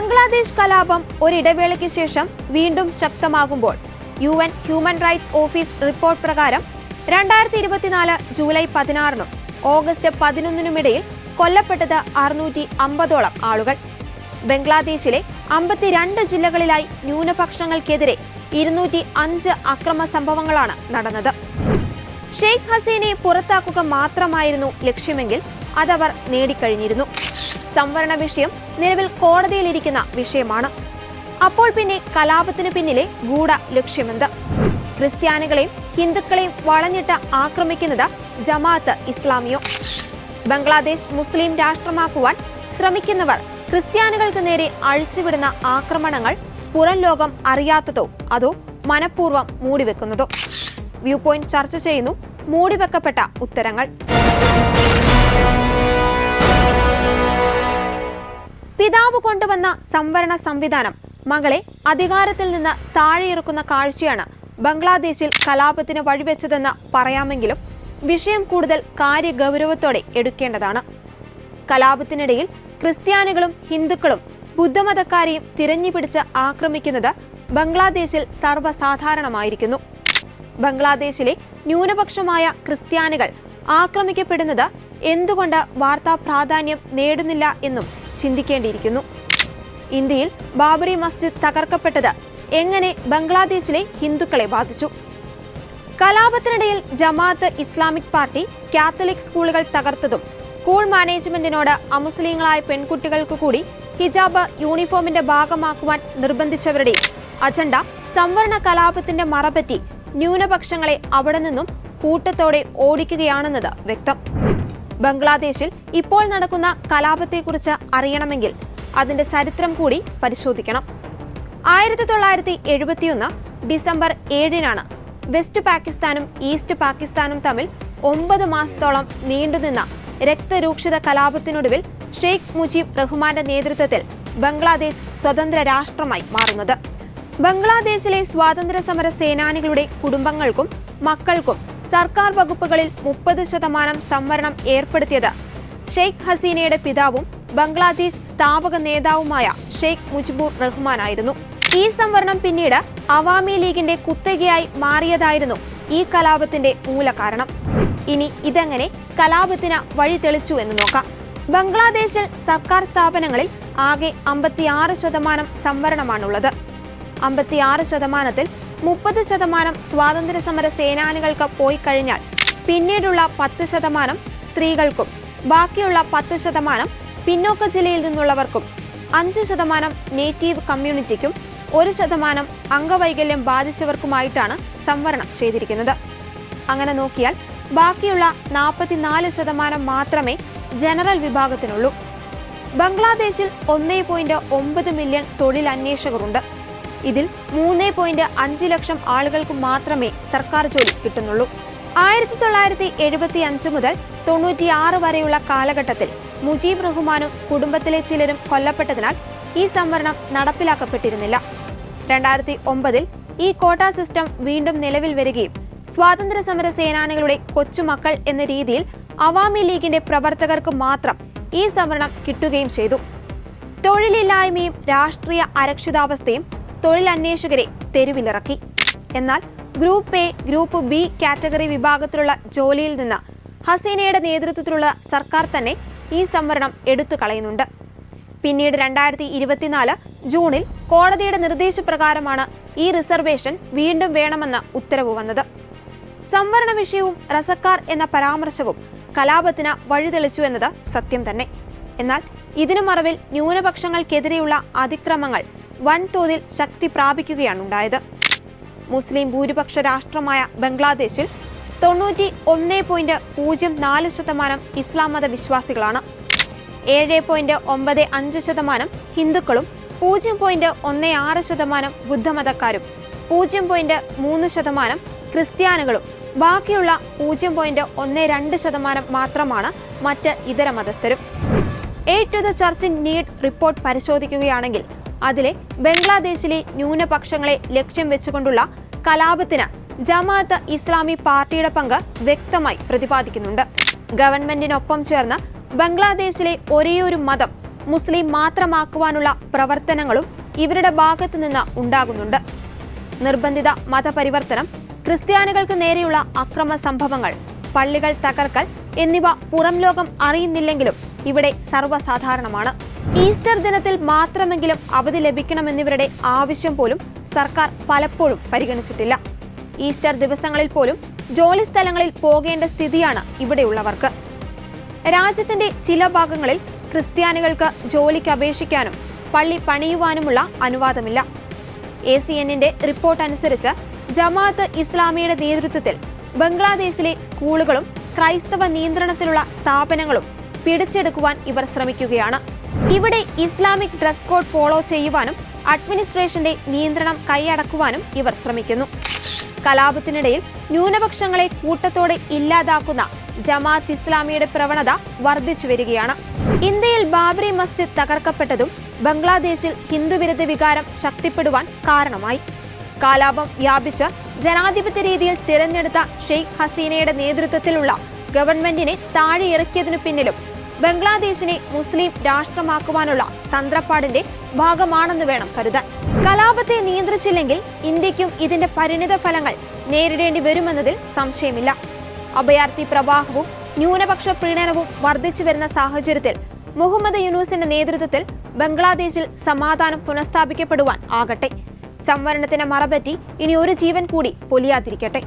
ബംഗ്ലാദേശ് കലാപം ഒരിടവേളയ്ക്ക് ശേഷം വീണ്ടും ശക്തമാകുമ്പോൾ U N human rights office report പ്രകാരം രണ്ടായിരത്തി ഇരുപത്തിനാല് ജൂലൈ പതിനാറിനും ഓഗസ്റ്റ് പതിനൊന്നിനുമിടയിൽ കൊല്ലപ്പെട്ടത് അറുന്നൂറ്റി അമ്പതോളം ആളുകൾ. ബംഗ്ലാദേശിലെ അമ്പത്തിരണ്ട് ജില്ലകളിലായി ന്യൂനപക്ഷങ്ങൾക്കെതിരെ ഇരുന്നൂറ്റി അഞ്ച് അക്രമ സംഭവങ്ങളാണ് നടന്നത്. ഷെയ്ഖ് ഹസീനെ പുറത്താക്കുക മാത്രമായിരുന്നു ലക്ഷ്യമെങ്കിൽ അതവർ നേടിക്കഴിഞ്ഞിരുന്നു. സംവരണ വിഷയം നിലവിൽ കോടതിയിലിരിക്കുന്ന വിഷയമാണ്. അപ്പോൾ പിന്നെ കലാപത്തിന് പിന്നിലെ ഗൂഢ ലക്ഷ്യമെന്ത്? ക്രിസ്ത്യാനികളെയും ഹിന്ദുക്കളെയും വളഞ്ഞിട്ട് ആക്രമിക്കുന്നത് ജമാഅത്ത് ഇസ്ലാമിയോ? ബംഗ്ലാദേശ് മുസ്ലിം രാഷ്ട്രമാക്കുവാൻ ശ്രമിക്കുന്നവർ ക്രിസ്ത്യാനികൾക്ക് നേരെ അഴിച്ചുവിടുന്ന ആക്രമണങ്ങൾ പുറം ലോകം അറിയാത്തതോ അതോ മനഃപൂർവം മൂടിവെക്കുന്നതോ? വ്യൂ പോയിന്റ് ചർച്ച ചെയ്യുന്നു. മൂടിവെക്കപ്പെട്ട ഉത്തരങ്ങൾ. പിതാവ് കൊണ്ടുവന്ന സംവരണ സംവിധാനം. മകളെ അധികാരത്തിൽ നിന്ന് താഴെയിറക്കുന്ന കാഴ്ചയാണ് ബംഗ്ലാദേശിൽ കലാപത്തിന് വഴിവെച്ചതെന്ന് പറയാമെങ്കിലും വിഷയം കൂടുതൽ കാര്യഗൗരവത്തോടെ എടുക്കേണ്ടതാണ്. കലാപത്തിനിടയിൽ ക്രിസ്ത്യാനികളും ഹിന്ദുക്കളും ബുദ്ധമതക്കാരെയും തിരഞ്ഞുപിടിച്ച് ആക്രമിക്കുന്നത് ബംഗ്ലാദേശിൽ സർവസാധാരണമായിരിക്കുന്നു. ബംഗ്ലാദേശിലെ ന്യൂനപക്ഷമായ ക്രിസ്ത്യാനികൾ ആക്രമിക്കപ്പെടുന്നത് എന്തുകൊണ്ട് വാർത്താ പ്രാധാന്യം നേടുന്നില്ല എന്നും ചിന്തിക്കേണ്ടിയിരിക്കുന്നു. ഇന്ത്യയിൽ ബാബറി മസ്ജിദ് തകർക്കപ്പെട്ടത് എങ്ങനെ ബംഗ്ലാദേശിലെ ഹിന്ദുക്കളെ ബാധിച്ചു? കലാപത്തിനിടയിൽ ജമാഅത്ത് ഇസ്ലാമിക് പാർട്ടി കാത്തലിക് സ്കൂളുകൾ തകർത്തതും സ്കൂൾ മാനേജ്മെന്റിനോട് അമുസ്ലിങ്ങളായ പെൺകുട്ടികൾക്ക് കൂടി ഹിജാബ് യൂണിഫോമിന്റെ ഭാഗമാക്കുവാൻ നിർബന്ധിച്ചവരുടെ അജണ്ട സംവരണ കലാപത്തിന്റെ മറപറ്റി ന്യൂനപക്ഷങ്ങളെ അവിടെ നിന്നും കൂട്ടത്തോടെ ഓടിക്കുകയാണെന്നത് വ്യക്തം. ബംഗ്ലാദേശിൽ ഇപ്പോൾ നടക്കുന്ന കലാപത്തെക്കുറിച്ച് അറിയണമെങ്കിൽ അതിന്റെ ചരിത്രം കൂടി പരിശോധിക്കണം. ആയിരത്തി തൊള്ളായിരത്തി എഴുപത്തിയൊന്ന് ഡിസംബർ ഏഴിനാണ് വെസ്റ്റ് പാകിസ്ഥാനും ഈസ്റ്റ് പാകിസ്ഥാനും തമ്മിൽ ഒമ്പത് മാസത്തോളം നീണ്ടുനിന്ന രക്തരൂക്ഷിത കലാപത്തിനൊടുവിൽ ഷെയ്ഖ് മുജീബ് റഹ്മാന്റെ നേതൃത്വത്തിൽ ബംഗ്ലാദേശ് സ്വതന്ത്ര രാഷ്ട്രമായി മാറുന്നത്. ബംഗ്ലാദേശിലെ സ്വാതന്ത്ര്യ സമര സേനാനികളുടെ കുടുംബങ്ങൾക്കും മക്കൾക്കും സർക്കാർ വകുപ്പുകളിൽ മുപ്പത് ശതമാനം സംവരണം ഏർപ്പെടുത്തിയത്. ഷെയ്ഖ് ഹസീനയുടെ പിതാവും ബംഗ്ലാദേശ് സ്ഥാപക നേതാവുമായ ഷെയ്ഖ് മുജിബുർ റഹ്മാനായിരുന്നു. ഈ സംവരണം പിന്നീട് അവാമി ലീഗിന്റെ കുത്തകയായി മാറിയതായിരുന്നു ഈ കലാപത്തിന്റെ മൂലകാരണം. ഇനി ഇതെങ്ങനെ കലാപത്തിന് വഴി തെളിച്ചു എന്ന് നോക്കാം. ബംഗ്ലാദേശിൽ സർക്കാർ സ്ഥാപനങ്ങളിൽ ആകെ അമ്പത്തിയാറ് ശതമാനം സംവരണമാണുള്ളത്. അമ്പത്തിയാറ് ശതമാനത്തിൽ മുപ്പത് ശതമാനം സ്വാതന്ത്ര്യ സമര സേനാനികൾക്ക് പോയി കഴിഞ്ഞാൽ പിന്നീടുള്ള പത്ത് ശതമാനം സ്ത്രീകൾക്കും ബാക്കിയുള്ള പത്ത് ശതമാനം പിന്നോക്ക ജില്ലയിൽ നിന്നുള്ളവർക്കും അഞ്ച് ശതമാനം നേറ്റീവ് കമ്മ്യൂണിറ്റിക്കും ഒരു ശതമാനം അംഗവൈകല്യം ബാധിച്ചവർക്കുമായിട്ടാണ് സംവരണം ചെയ്തിരിക്കുന്നത്. അങ്ങനെ നോക്കിയാൽ ബാക്കിയുള്ള നാൽപ്പത്തിനാല് ശതമാനം മാത്രമേ ജനറൽ വിഭാഗത്തിനുള്ളൂ. ബംഗ്ലാദേശിൽ ഒന്നേ പോയിന്റ് ഒമ്പത് മില്യൺ തൊഴിലന്വേഷകരുണ്ട്. ഇതിൽ മൂന്ന് പോയിന്റ് അഞ്ച് ലക്ഷം ആളുകൾക്ക് മാത്രമേ സർക്കാർ ജോലി കിട്ടുന്നുള്ളൂ. ആയിരത്തി തൊള്ളായിരത്തി എഴുപത്തി അഞ്ച് മുതൽ തൊണ്ണൂറ്റിയാറ് വരെയുള്ള കാലഘട്ടത്തിൽ മുജീബ് റഹ്മാനും കുടുംബത്തിലെ ചിലരും കൊല്ലപ്പെട്ടതിനാൽ ഈ സംവരണം നടപ്പിലാക്കപ്പെട്ടിരുന്നില്ല. രണ്ടായിരത്തി ഒമ്പതിൽ ഈ കോട്ട സിസ്റ്റം വീണ്ടും നിലവിൽ വരികയും സ്വാതന്ത്ര്യ സമര സേനാനികളുടെ കൊച്ചുമക്കൾ എന്ന രീതിയിൽ അവാമി ലീഗിന്റെ പ്രവർത്തകർക്ക് മാത്രം ഈ സംവരണം കിട്ടുകയും ചെയ്തു. തൊഴിലില്ലായ്മയും രാഷ്ട്രീയ അരക്ഷിതാവസ്ഥയും തൊഴിലന്വേഷകരെ തെരുവിലിറക്കി. എന്നാൽ group A group B category വിഭാഗത്തിലുള്ള ജോലിയിൽ നിന്ന് ഹസീനയുടെ നേതൃത്വത്തിലുള്ള സർക്കാർ തന്നെ ഈ സംവരണം എടുത്തു കളയുന്നുണ്ട്. പിന്നീട് രണ്ടായിരത്തി ഇരുപത്തിനാല് ജൂണിൽ കോടതിയുടെ നിർദ്ദേശപ്രകാരമാണ് ഈ റിസർവേഷൻ വീണ്ടും വേണമെന്ന ഉത്തരവ് വന്നത്. സംവരണ വിഷയവും റസക്കാർ എന്ന പരാമർശവും കലാപത്തിന് വഴിതെളിച്ചു എന്നത് സത്യം തന്നെ. എന്നാൽ ഇതിനു മറവിൽ ന്യൂനപക്ഷങ്ങൾക്കെതിരെയുള്ള അതിക്രമങ്ങൾ വൻതോതിൽ ശക്തി പ്രാപിക്കുകയാണുണ്ടായത്. മുസ്ലിം ഭൂരിപക്ഷ രാഷ്ട്രമായ ബംഗ്ലാദേശിൽ തൊണ്ണൂറ്റി ഒന്ന് പോയിന്റ് പൂജ്യം നാല് ശതമാനം ഇസ്ലാം മത വിശ്വാസികളാണ് ഏഴ് പോയിന്റ് ഒമ്പത് അഞ്ച് ശതമാനം ഹിന്ദുക്കളും പൂജ്യം പോയിന്റ് ഒന്ന് ആറ് ശതമാനം ബുദ്ധമതക്കാരും പൂജ്യം പോയിന്റ് മൂന്ന് ശതമാനം ക്രിസ്ത്യാനികളും ബാക്കിയുള്ള പൂജ്യം പോയിന്റ് ഒന്ന് രണ്ട് ശതമാനം മാത്രമാണ് മറ്റ് ഇതര മതസ്ഥരും. To the church need report പരിശോധിക്കുകയാണെങ്കിൽ അതിലെ ബംഗ്ലാദേശിലെ ന്യൂനപക്ഷങ്ങളെ ലക്ഷ്യം വെച്ചുകൊണ്ടുള്ള കലാപത്തിന് ജമാഅത്ത് ഇസ്ലാമി പാർട്ടിയുടെ പങ്ക് വ്യക്തമായി പ്രതിപാദിക്കുന്നുണ്ട്. ഗവൺമെന്റിനൊപ്പം ചേർന്ന് ബംഗ്ലാദേശിലെ ഒരേയൊരു മതം മുസ്ലിം മാത്രമാക്കുവാനുള്ള പ്രവർത്തനങ്ങളും ഇവരുടെ ഭാഗത്തു നിന്ന് ഉണ്ടാകുന്നുണ്ട്. നിർബന്ധിത മതപരിവർത്തനം ക്രിസ്ത്യാനികൾക്ക് നേരെയുള്ള അക്രമ സംഭവങ്ങൾ പള്ളികൾ തകർക്കൽ എന്നിവ പുറം ലോകം അറിയുന്നില്ലെങ്കിലും ഇവിടെ സർവസാധാരണമാണ്. ഈസ്റ്റർ ദിനത്തിൽ മാത്രമെങ്കിലും അവധി ലഭിക്കണമെന്നിവരുടെ ആവശ്യം പോലും സർക്കാർ പലപ്പോഴും പരിഗണിച്ചിട്ടില്ല. ഈസ്റ്റർ ദിവസങ്ങളിൽ പോലും ജോലി സ്ഥലങ്ങളിൽ പോകേണ്ട സ്ഥിതിയാണ് ഇവിടെയുള്ളവർക്ക്. രാജ്യത്തിന്റെ ചില ഭാഗങ്ങളിൽ ക്രിസ്ത്യാനികൾക്ക് ജോലിക്ക് അപേക്ഷിക്കാനും പള്ളി പണിയുവാനുമുള്ള അനുവാദമില്ല. എ സി എന്നിന്റെ റിപ്പോർട്ട് അനുസരിച്ച് ജമാഅത്ത് ഇസ്ലാമിയുടെ നേതൃത്വത്തിൽ ബംഗ്ലാദേശിലെ സ്കൂളുകളും ക്രൈസ്തവ നിയന്ത്രണത്തിലുള്ള സ്ഥാപനങ്ങളും പിടിച്ചെടുക്കുവാൻ ഇവർ ശ്രമിക്കുകയാണ്. ഇവിടെ ഇസ്ലാമിക് ഡ്രസ് കോഡ് ഫോളോ ചെയ്യുവാനും അഡ്മിനിസ്ട്രേഷന്റെ നിയന്ത്രണം കൈയടക്കുവാനും ഇവർ ശ്രമിക്കുന്നു. കലാപത്തിനിടയിൽ ന്യൂനപക്ഷങ്ങളെ കൂട്ടത്തോടെ ഇല്ലാതാക്കുന്ന ജമാഅത്ത് ഇസ്ലാമിയുടെ പ്രവണത വർദ്ധിച്ചു വരികയാണ്. ഇന്ത്യയിൽ ബാബറി മസ്ജിദ് തകർക്കപ്പെട്ടതും ബംഗ്ലാദേശിൽ ഹിന്ദുവിരുദ്ധ വികാരം ശക്തിപ്പെടുവാൻ കാരണമായി. കാലാപം വ്യാപിച്ച് ജനാധിപത്യ രീതിയിൽ തിരഞ്ഞെടുത്ത ഷെയ്ഖ് ഹസീനയുടെ നേതൃത്വത്തിലുള്ള ഗവൺമെന്റിനെ താഴെയിറക്കിയതിനു പിന്നിലും ബംഗ്ലാദേശിനെ മുസ്ലിം രാഷ്ട്രമാക്കുവാനുള്ള തന്ത്രപ്പാടിന്റെ ഭാഗമാണെന്ന് വേണം കരുതാൻ. കലാപത്തെ നിയന്ത്രിച്ചില്ലെങ്കിൽ ഇന്ത്യക്കും ഇതിന്റെ പരിണിത ഫലങ്ങൾ നേരിടേണ്ടി വരുമെന്നതിൽ സംശയമില്ല. അഭയാർത്ഥി പ്രവാഹവും ന്യൂനപക്ഷ പ്രീണനവും വർദ്ധിച്ചു വരുന്ന സാഹചര്യത്തിൽ മുഹമ്മദ് യൂനൂസിന്റെ നേതൃത്വത്തിൽ ബംഗ്ലാദേശിൽ സമാധാനം പുനഃസ്ഥാപിക്കപ്പെടുവാൻ ആകട്ടെ. സംവരണത്തിന് മറപറ്റി ഇനി ഒരു ജീവൻ കൂടി പൊലിയാതിരിക്കട്ടെ.